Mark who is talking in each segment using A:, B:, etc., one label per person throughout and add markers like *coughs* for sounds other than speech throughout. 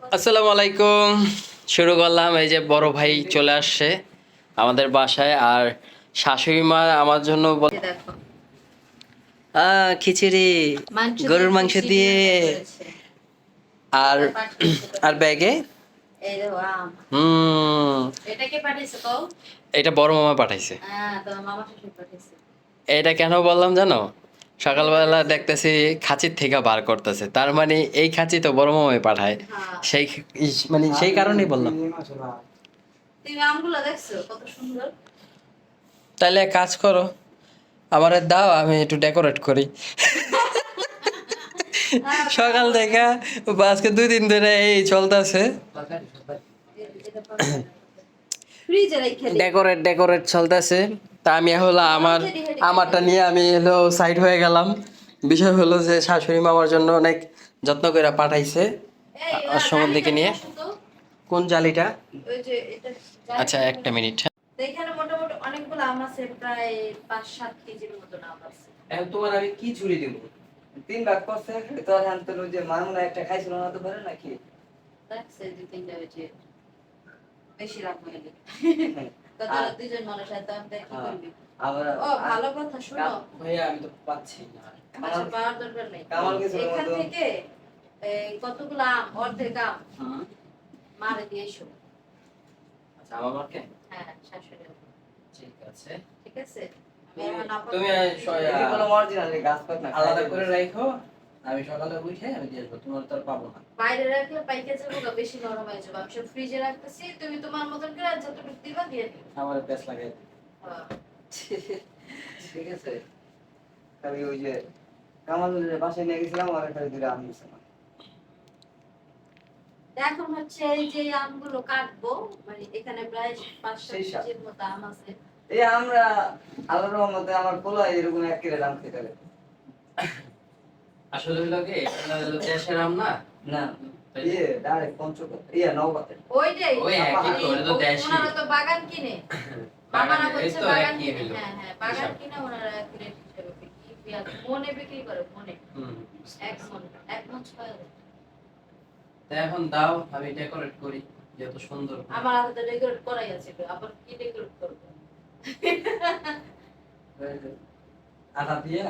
A: আসসালামু আলাইকুম। শুরু করলাম এই যে বড় ভাই চলে আসছে আমাদের বাসায় আর শাশুড়ি মা আমার জন্য খিচুড়ি গরুর মাংস দিয়ে। আর আর ব্যাগে? হুম।
B: এটা
A: বড় মামা পাঠাইছে।
B: হ্যাঁ পাঠিয়েছে
A: এটা কেন বললাম জানো? সকালবেলা দেখতেছি খাঁচির থেকে বার করতেছে। তার মানে এই খাঁচি তো বড় মামাই পাঠায়। সেই মানে সেই কারণেই বললাম। তাহলে কাজ করো আমার দাও আমি একটু ডেকোরেট করি। সকাল থেকে আজকে দুই দিন ধরে এই চলতেছে। ডেকোরেট ডেকোরেট চলতেছে। তা আমি হলো আমার আমারটা নিয়ে আমি হলো সাইড হয়ে গেলাম। বিষয় হলো যে শাশুড়ি মামার জন্য অনেক যত্ন করে পাঠাইছে। আর সমুদ্রকে নিয়ে। কোন জালিটা?
B: ওই যে এটা
A: আচ্ছা একটা মিনিট।
B: এখানে মোটামুটি অনেকগুলো আম আছে প্রায় পাঁচ সাত কেজির মতন আম আছে।
A: এখন তোমার আমি কি ছুরি দিব?
C: তিন ভাগ করছে তো যে মামুনা একটা খাইছিল না তো পারে নাকি?
B: দেখছে তিনটা বেশি রাখ দুজন মানুষ এত কি
C: হ্যাঁ।
B: করবি?
C: আবার
B: ও ভালো কথা শোনো।
A: ভাইয়া আমি তো পাচ্ছি না।
B: পাওয়ার দরকার নেই। এখান থেকে এই কতগুলো আম অর্ধেক আম? মারে দিয়ে এসো।
A: আচ্ছা আমার মাকে?
B: হ্যাঁ শাশুড়ি
A: ঠিক আছে।
B: ঠিক আছে?
A: তুমি সয়-
C: এই কোনো অরিজিনাল গাছ পাত না
A: আলাদা করে রাখো আমি সকালে উঠে আমি দিয়ে আসব তোমার তো আর পাবো না।
B: বাইরে রাখলে পাইকে যাব গা, বেশি নরম হয়ে যাবে। আমি সব ফ্রিজে রাখতেছি তুমি তোমার মতন করে যতটুকু দিবা দিয়ে দিবা।
A: আমার পেস লাগাই
B: হ্যাঁ।
C: ঠিক আছে। আমি ওই যে কামালের বাসায় নিয়ে গেছিলাম আর একটা দুটো আম দিয়েছে
B: এখন হচ্ছে এই যে আমগুলো কাটবো মানে এখানে প্রায় পাঁচ সাত
C: সেই সাত।
B: কেজির মতো আম আছে।
C: এই আমরা আল্লাহর রহমতে আমার পোলা এরকম এক কিলো দাম খেতে
A: আসলে হলো কি? এটা হলো দেশের আম না।
C: না? ইয়ে ডাইরেক্ট পঞ্চগড়। ইয়ে নওগাঁতে।
B: ওইটাই
A: ওই একই তো, ওটা তো দেশি।
B: ওনারা তো বাগান কিনে। *laughs*
A: বাগান,
B: হচ্ছে কিনে হ্যাঁ হ্যাঁ বাগান কিনে ওনারা এক হিসেবে বিক্রি পেঁয়াজ মনে বিক্রি করে মনে এক মন এক মন ছয় হাজার।
A: তা এখন দাও আমি ডেকোরেট করি যত সুন্দর।
B: আমার হাতে ডেকোরেট করাই আছে আবার কি ডেকোরেট করব?
A: আটা দিয়া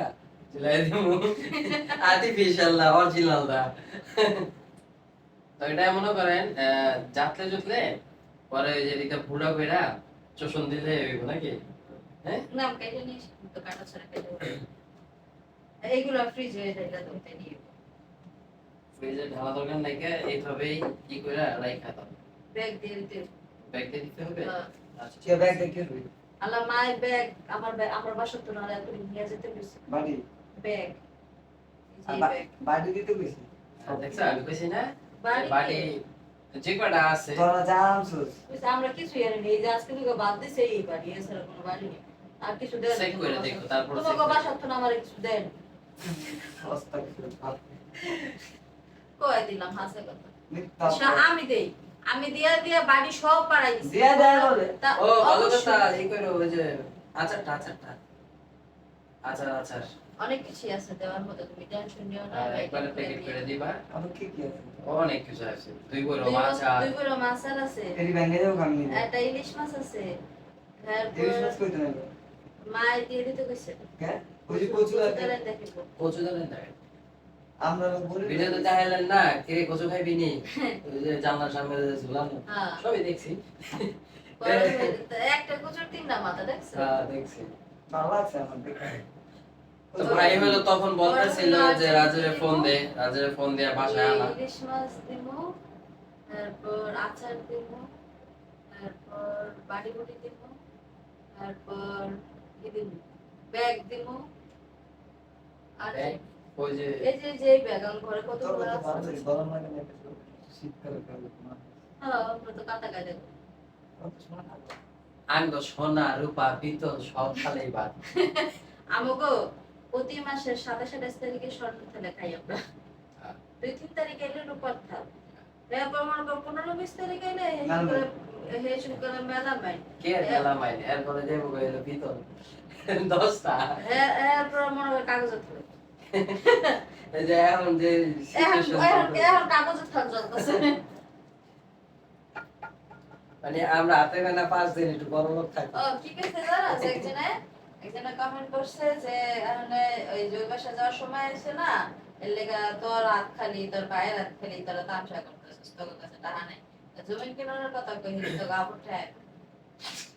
A: ঝুলাই দিমু আর্টিফিশিয়াল না অরিজিনাল দা তো এটা মনে করেন জাতলে জুতলে পরে যে এদিকে বুড়া কইরা চোষণ দিলে হইব নাকি? হ্যাঁ?
B: না কেটে নিয়ে তো কাটা ছাড়া কেটে এইগুলো ফ্রিজ যায় নিয়ে
A: ফ্রিজে ঢালা দরকার নাই এইভাবেই কি দাও।
B: ব্যাগ দিয়ে দিতে
A: ব্যাগ দিয়ে দিতে হবে?
B: হ্যাঁ।
A: আচ্ছা
C: ব্যাগ
B: আল্লাহ মায়ের ব্যাগ আমার আমার বাসার তো না এত নিয়ে যেতে
C: বাড়ি?
B: ব্যাগ
C: বাড়ি দিতে
A: আমি কইছি না
B: বাড়ি
A: বাড়ি যে কটা আছে।
C: তোরা জানছিস
B: আমরা কিছু আর নেই যে আজকে থেকে বাদ দিছে এই বাড়ি এছাড়া কোনো বাড়ি নেই। আর কিছু দেয়
A: Check করে দেখো, তারপর
B: তোমাকে
A: করে
B: তো আমার কিছু দেন
C: অবস্থা কিছু ভালো
B: কয়ে দিলাম হাসে কথা। আমি দেই। আমি দিয়া দিয়া বাড়ি সব পাড়াই দিছি।
C: দিয়া দেয় বলে?
A: ও ভালো কথা এই করো ওই যে আচারটা আচারটা। আচার আচার।
B: অনেক কিছু আছে দেওয়ার মতো তুমি টেনশন নিও না আমি
A: প্যাকেট করে দিবা
C: আবার কি কি আছে
A: অনেক কিছু আছে দুই বড় মাছ আর
B: দুই বড় মাছ আছে
C: এরি ব্যাঙ্গে যাব আমি নিয়ে।
B: একটা ইলিশ মাছ আছে
C: মাস
B: তারপর
C: কইতে নেব
B: মায় দিয়ে দিতে কইছে
C: কে ওই যে কচু আছে
B: কচুদারে
A: কচু দেবেন না
C: আমরা বলি
A: না কে কচু খাইবি নি ওই যে জানলার সামনে যে ঝুলানো
B: হ্যাঁ
A: সবই দেখছি
B: একটা কচুর তিনটা মাথা দেখছ
A: হ্যাঁ দেখছি
C: ভালো লাগছে আমার দেখে
A: তো ভাই হলো তখন বলতেছিল যে রাজের ফোন দে রাজের ফোন দিয়ে বাসায় আনা।
B: ইলিশ মাছ দিব তারপর আচার দিব তারপর বাড়ি বুটি দিব তারপর ব্যাগ দিব আর
A: ওই যে
B: এই যে যে ব্যাগ আমার ঘরে কত বড় আছে?
C: গরম লাগে না একটু? শীতকালে খাবে তোমার।
B: হ্যাঁ আমরা তো কাটা কাটা
C: সময়
A: সোনা রূপা পিতল সব খালেই বাদ। *laughs*
B: আমাকে প্রতি মাসের সাতাশ আঠাশ তারিখে স্বর্ণ থালে খাই আমরা। দুই তিন তারিখ এলে রূপার থাল এরপর মনে করো পনেরো বিশ তারিখ এলে হে শুরু করে মেলা
A: কে মেলা এরপরে যাব হইল পিতল। দশটা।
B: এরপর মনে করো কাগজের থাল
A: যে এখন যে
B: এখন
A: situation
B: এখন
A: চলতেছে।
B: এখন কাগজের থাল চলতেছে।
A: মানে আমরা হাতে গোনা পাঁচ দিন একটু বড় লোক থাকি।
B: কি কইছে জানো একজনে একজনে কমেন্ট করছে যে এখানে ওই বাসা যাওয়ার সময় আছে না এর লেগা তোর হাত খালি তোর পায়ের হাত খালি তোর তামসা করতেছিস তোর কাছে টাকা নেই। তা জমি কেনার কথা তো গাবর ঠায়।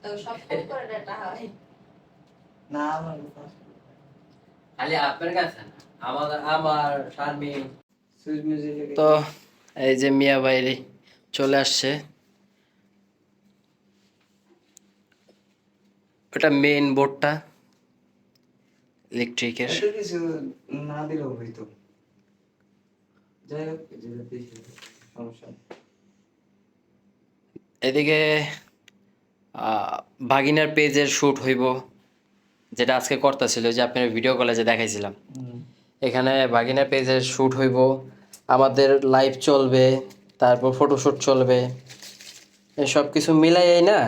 B: তো সব ফোন করে হয়
C: না আমার কাছে
A: খালি আপনার কাছে না আমাদের আমার শারমিন তো এই যে মিয়া বাইরে চলে আসছে। ওটা মেইন বোর্ডটা ইলেকট্রিকের
C: কিছু না দিলেও হইতো। যাই হোক সমস্যা
A: এদিকে আহ, ভাগিনার পেজের শ্যুট হইব যেটা আজকে করতেছিল যে আপনার ভিডিও কলে যে দেখাইছিলাম। এখানে ভাগিনার পেজের শ্যুট হইব আমাদের লাইভ চলবে তারপর ফটোশ্যুট চলবে সব কিছু মিলাই না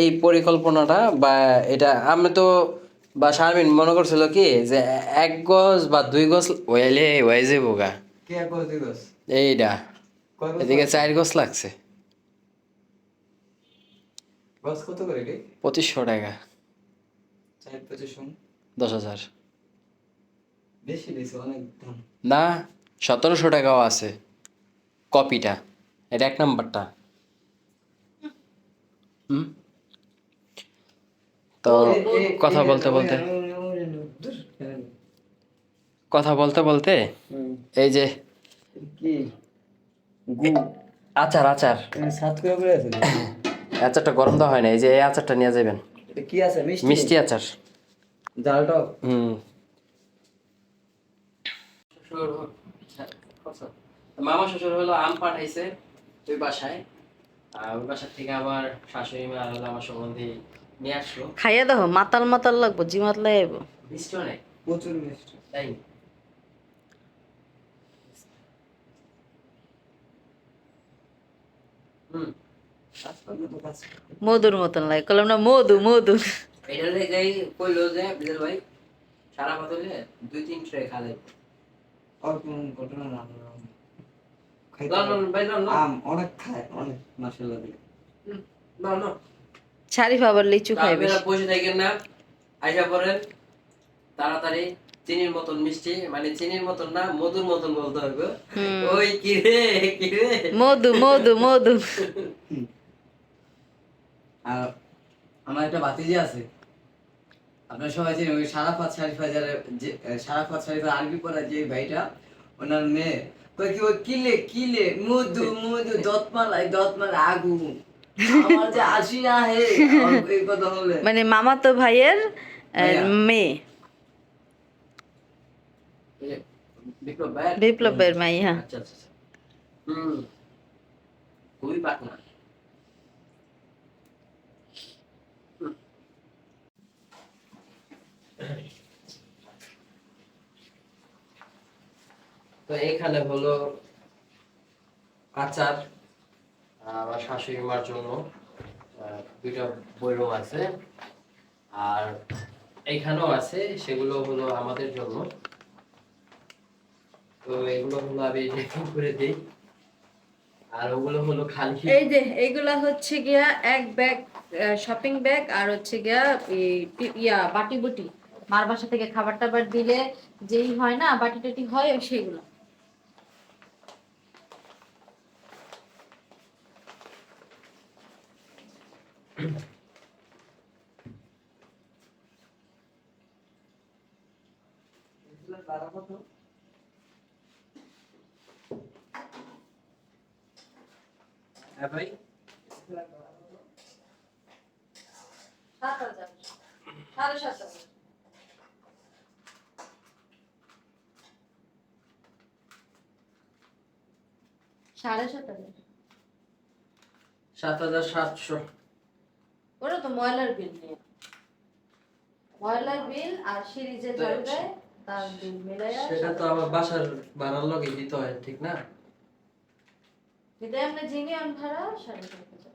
A: এই পরিকল্পনাটা বা এটা আমি তো বা শারমিন মনে করছিল কি যে এক গজ বা দুই গজ ওয়াইলে ওয়াই যাব গা। এইটা এদিকে চার গজ লাগছে। পঁচিশশো টাকা। দশ হাজার। না সতেরোশো টাকাও আছে। কপিটা। এটা এক নাম্বারটা। হুম? তো কথা বলতে বলতে? কথা বলতে বলতে এই যে আচার আচার।
C: এখানে সাত করে করে আছে *laughs*
A: আচারটা গরম দেওয়া হয় না এই যে এই আচারটা নিয়ে যাবেন।
C: কি আছে? মিষ্টি?
A: মিষ্টি আচার।
C: জালটাও
A: হুম। মামা শ্বশুর হলো আম পাঠাইছে ওই বাসায়। আর ওই বাসার থেকে আবার শাশুড়ি মা হলো আমার সম্বন্ধে নিয়ে আসলো।
B: খাইয়া দেখো মাতাল মাতাল লাগবো জিমাত লাগাইব
A: মিষ্টি অনেক
C: প্রচুর মিষ্টি
A: তাই? হুম।
C: আসলে তো কাছে
B: মধুর মতন লাগে কলাম না মধু মধু।
A: এটা লেগেই কইলো যে বিজল ভাই সারা বদলে দুই তিন ট্রে খালে
C: আর কোন ঘটনা না
A: ভাই
C: আম অনেক খায় অনেক মাসাল্লাহ দিলে
A: লন লন।
B: শারিফ আবার লিচু খাইবে
A: আপনারা বসে থাকেন না। আইসা পড়েন। তাড়াতাড়ি চিনির মতন মিষ্টি মানে চিনির মতন না মধুর মতন বলতে হবে। ওই কি রে কি রে
B: মধু মধু মধু।
C: আর আমার একটা বাতিজি আছে। আপনারা সবাই জানেন ওই সারাফাত শারিফ হাজারের যে সারাফাত শারিফের আরবি পড়া যে ভাইটা ওনার মেয়ে। কই কি ওই কিলে কিলে মধু মধু দতমালাই দতমালা আগু
B: মানে মামাতো ভাইয়ের মেয়ে।
A: বিপ্লব
B: ভাইয়ের? মাইয়া
A: আচ্ছা আচ্ছা আচ্ছা। তো এইখানে হলো আচার। আমার শাশুড়ি মার জন্য দুইটা বৈরম আছে। আর এইখানেও আছে, সেগুলো হলো আমাদের জন্য। তো এগুলো হলো আমি *laughs* করে দিই। আর ওগুলো হলো খালি
B: এই যে এইগুলা হচ্ছে গিয়া এক ব্যাগ শপিং ব্যাগ আর হচ্ছে গিয়া ইয়া বাটি বুটি মার বাসা থেকে খাবার টাবার দিলে যেই হয় না বাটি টাটি হয়, ওই
A: হ্যাঁ ভাই।
B: সাত হাজার। সাড়ে সাত হাজার। সাড়ে সাত হাজার।
A: সাত হাজার সাতশো।
B: ওরা তো ময়লার বিল নিয়ে। ময়লার বিল আর সিরিজে ঝাড়ু দেয় তার বিল মিলাইয়া
A: সেটা তো আমার বাসার ভাড়ার লগে দিতে হয় ঠিক না?
B: যদি আমরা জিনিয়ন ভাড়া সাড়ে সাত হাজার।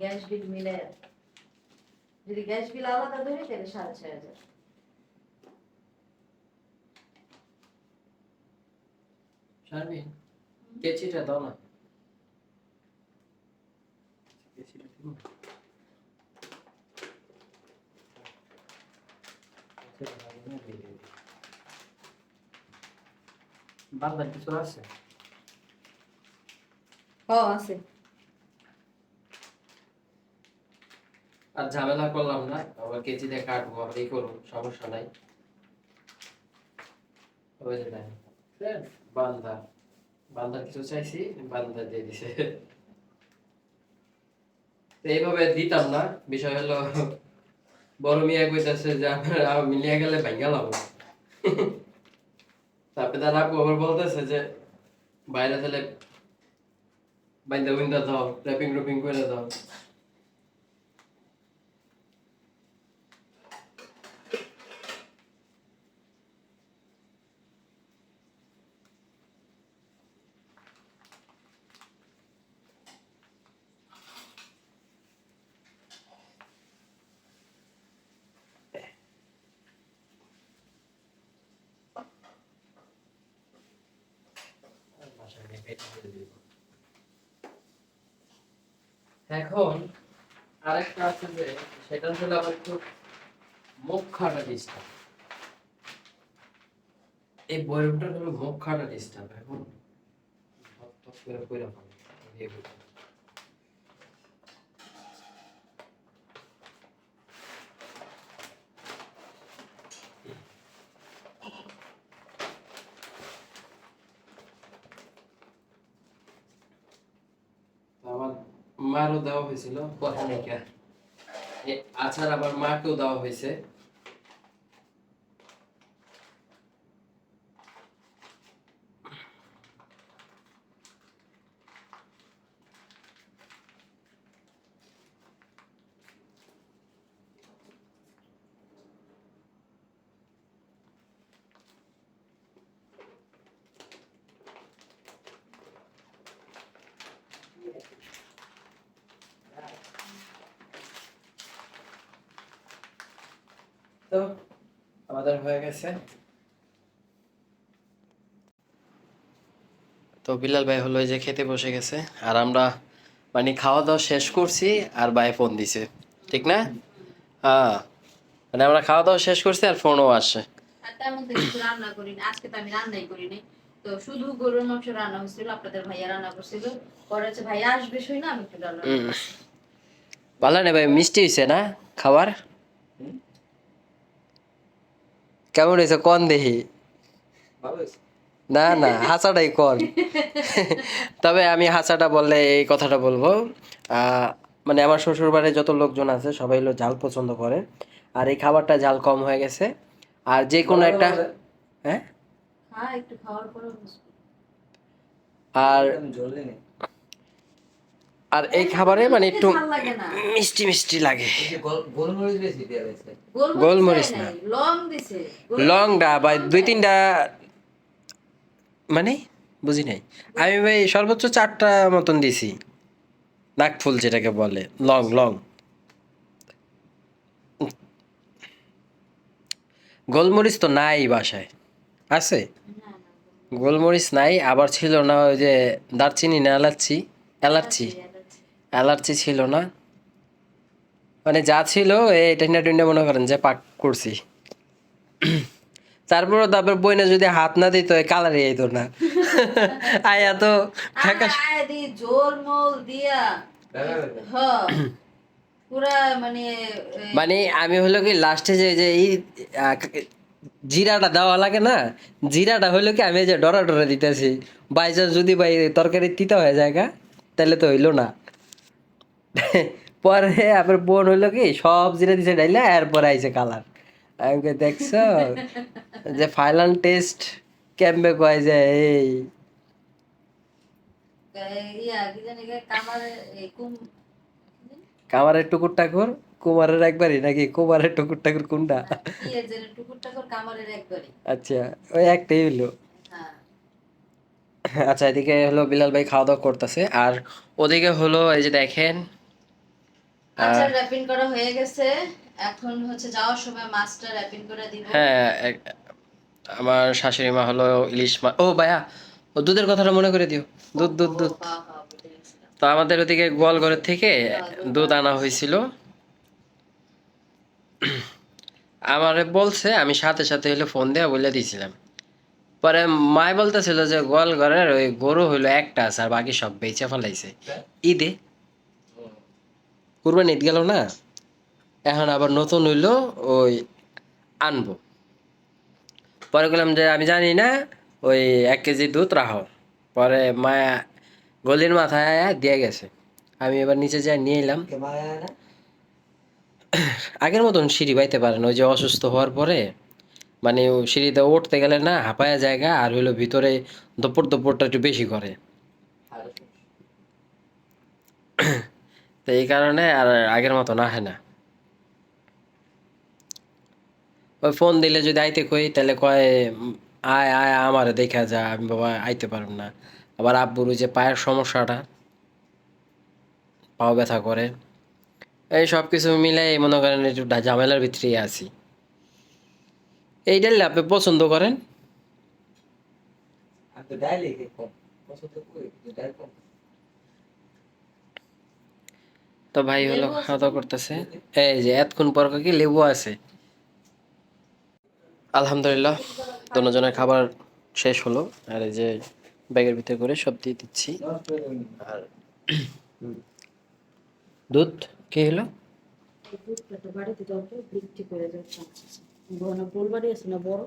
B: গ্যাস বিল মিলাইয়া যদি গ্যাস বিল আলাদা ধরি তাহলে সাড়ে ছয় হাজার।
A: শারমিন কেচিটা দাও না। বান্দার কিছু আছে?
B: ও আছে।
A: আর ঝামেলা করলাম না আবার কেচি দিয়ে কাটবো আবার এই করব সমস্যা নাই। দেখেন, দেখেন, বান্দা। বান্দার কিছু চাইছি বান্দা দিয়ে দিছে। এইভাবে দিতাম না বিষয় হলো বড় মিয়া কইতাছে যে আবার মিলিয়ে গেলে ভাঙ্গা লাভ তারপরে তার আপু আবার বলতেছে যে, বাইরে তাহলে বাইন্দা বিন্দা দাও র্যাপিং রুপিং করে দাও। এখন আরেকটা আছে যে, সেটা হলো আমার খুব মুখ খাটা ডিস্টার্ব এই বইটার হলো খাটা ডিস্টার্ব এখন করে করে কইরা ফেলে। এই বইটা। আমার মারও দেওয়া হয়েছিল কথা নেই আচার আবার মাকেও দেওয়া হয়েছে। তো আমাদের হয়ে গেছে। তো বিলাল ভাই হলো যে খেতে বসে গেছে আর আমরা মানে খাওয়া দাওয়া শেষ করছি আর ভাই ফোন দিছে। ঠিক না? হ্যাঁ মানে আমরা খাওয়া দাওয়া শেষ করছি আর ফোনও আসে
B: আর তার মধ্যে কিছু রান্না করিনি আজকে তো আমি রান্নাই করিনি। তো শুধু গরুর মাংস রান্না হয়েছিল আপনাদের ভাইয়া রান্না করছিল। পরে হচ্ছে ভাইয়া আসবে শুই না আমি একটু রান্না
A: ভালো না ভাই মিষ্টি হয়েছে না খাবার কেমন হয়েছে? কন দেখি না না হাসাটাই কন? তবে আমি হাসাটা বললে এই কথাটা বলব। আহ, মানে আমার শ্বশুর বাড়ির যত লোকজন আছে সবাই হলো ঝাল পছন্দ করে। আর এই খাবারটা ঝাল কম হয়ে গেছে। আর যে কোনো একটা হ্যাঁ?
B: হ্যাঁ।
A: আর আর এই খাবারে মানে একটু মিষ্টি মিষ্টি লাগে।
C: গোলমরিচ
A: না।
B: নাই, লং দিছে।
A: লংটা বা দুই তিনটা মানে? বুঝি নাই। আমি ভাই সর্বোচ্চ চারটা মতন দিছি। নাকফুল যেটাকে বলে লং লং। গোলমরিচ তো নাই বাসায়। আছে? গোলমরিচ নাই আবার ছিল না ওই যে দারচিনি না এলাচি এলাচি। অ্যালার্জি ছিল না। মানে যা ছিল এই টেন্ডা টেন্ডা মনে করেন যে পাক করছি। তারপরে তারপর বইনে যদি হাত না দিত কালারই আইতো না। আয়া তো
B: মোল দিয়া। মানে
A: মানে আমি হলো কি লাস্টে যে যে এই জিরাটা দেওয়া লাগে না জিরাটা হলো কি আমি যে ডরা ডরা দিতেছি। বাইজা যদি ভাই তরকারি তিতা হয়ে যায় গা, তাহলে তো হইল না। *laughs* পরে আবার বোন হইল কি সব জিরা দিছে ডাইলা এরপরে আইছে কালার। আমি দেখছ? যে ফাইনাল টেস্ট কেমবে কয় যে এই?
B: ইয়া
A: কামারের টুকুর টাকুর কুমারের একবারই নাকি কুমারের টুকুর টাকুর কোনটা
B: একবারই।
A: আচ্ছা ওই একটাই হইল।
B: হ্যাঁ।
A: আচ্ছা এদিকে হলো বিলাল ভাই খাওয়া দাওয়া করতেছে। আর ওদিকে হলো এই যে দেখেন
B: আচ্ছা র্যাপিং করা হয়ে গেছে। এখন হচ্ছে যাওয়ার সময় মাছটা র্যাপিং করে দিব।
A: হ্যাঁ আমার শাশুড়ি মা হলো ইলিশ মাছ ও ভাইয়া ও দুধের কথাটা মনে করে দিও। দুধ দুধ দুধ। তো আমাদের ওদিকে গোয়ালঘরের থেকে দুধ আনা হয়েছিল। আমারে বলছে আমি সাথে সাথে হইলে ফোন দিয়ে বলে দিয়েছিলাম পরে মায় বলতেছিল যে গোয়ালঘরের ওই গরু হইল একটা আছে আর বাকি সব বেচে ফেলাইছে। ঈদে। কুরবানি ঈদ গেল না এখন আবার নতুন হইল ওই আনব। পরে বললাম যে আমি জানি না ওই এক কেজি দুধ রাখো। পরে মায়া গলির মাথায় দিয়ে গেছে। আমি এবার নিচে যাই নিয়ে এলাম। আগের মতন সিঁড়ি বাইতে পারে না ওই যে অসুস্থ হওয়ার পরে। মানে ও সিঁড়িতে উঠতে গেলে না হাঁপায়া জায়গা আর হইল ভিতরে দপর দপরটা একটু বেশি করে। *coughs* তো এই কারণে আর আগের মতো না হয় না। ওই ফোন দিলে যদি আইতে কই, তাহলে কয়, আয় আয়, আমার দেখা যা, আমি বাবা আইতে পারব না। আবার আব্বুর যে পায়ের সমস্যাটা, পাও ব্যথা করে। এই সব কিছু মিলে মনে করেন একটু ঝামেলার ভিতরেই আছি। এই ডাল আপনি পছন্দ করেন? তো ভাই হলো খাওয়া দাওয়া করতেছে। এই যে এতক্ষণ পর কি লেবু আছে। আলহামদুলিল্লাহ দুজনের খাবার শেষ হলো। আর এই যে ব্যাগের ভিতরে করে সব দিয়ে দিচ্ছি। আর দুধ কি হলো?
D: দুধটা বাড়িতে যাওয়ার বৃষ্টি করে যাচ্ছে ঘন ফুল বাড়ি আছে না বড়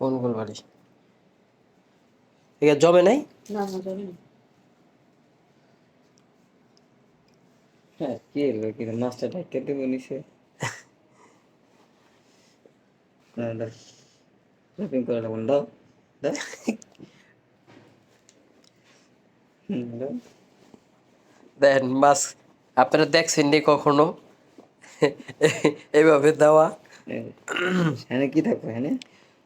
A: কোন কোন বাড়ি ঠিক আছে জমে নাই
D: না না জানি না
C: হ্যাঁ কি হলো কি মাছটা ঢাকতে দেবো নিচে। করে দাও।
A: দেন মাছ আপনারা দেখছেন নি কখনো? এইভাবে দেওয়া।
C: এখানে কি থাকবে হ্যাঁ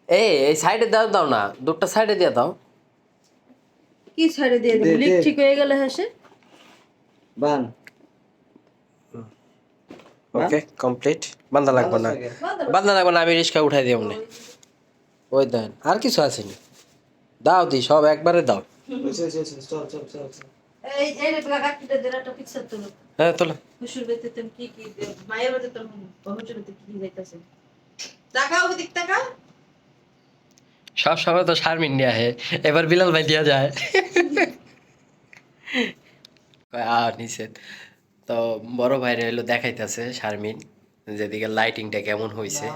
A: এই এই সাইডে দাও দাও না। দুধটা সাইডে দিয়ে দাও।
D: কি সাইডে দিয়ে দেবো? লিক ঠিক হয়ে গেলে হেসে।
C: বান।
A: ওকে কমপ্লিট বান্ধা লাগবে না। বান্ধা লাগবে না আমি রিক্সা উঠাই দিও না ওই দেন আর কিছু আসেনি দাও দি সব একবারে দাও।
C: চল চল চল চল।
D: এই এই রে টাকা কাটতে দে একটা পিকচার তুলো।
A: হ্যাঁ তোলো। সব সময় তো শারমিন নিয়ে আহে এবার বিলাল ভাই দিয়া যায়। *laughs* কয়, আ নিষেধ। তো বড় ভাইরে হলো দেখাইতেছে শারমিন যেদিকে লাইটিংটা কেমন হয়েছে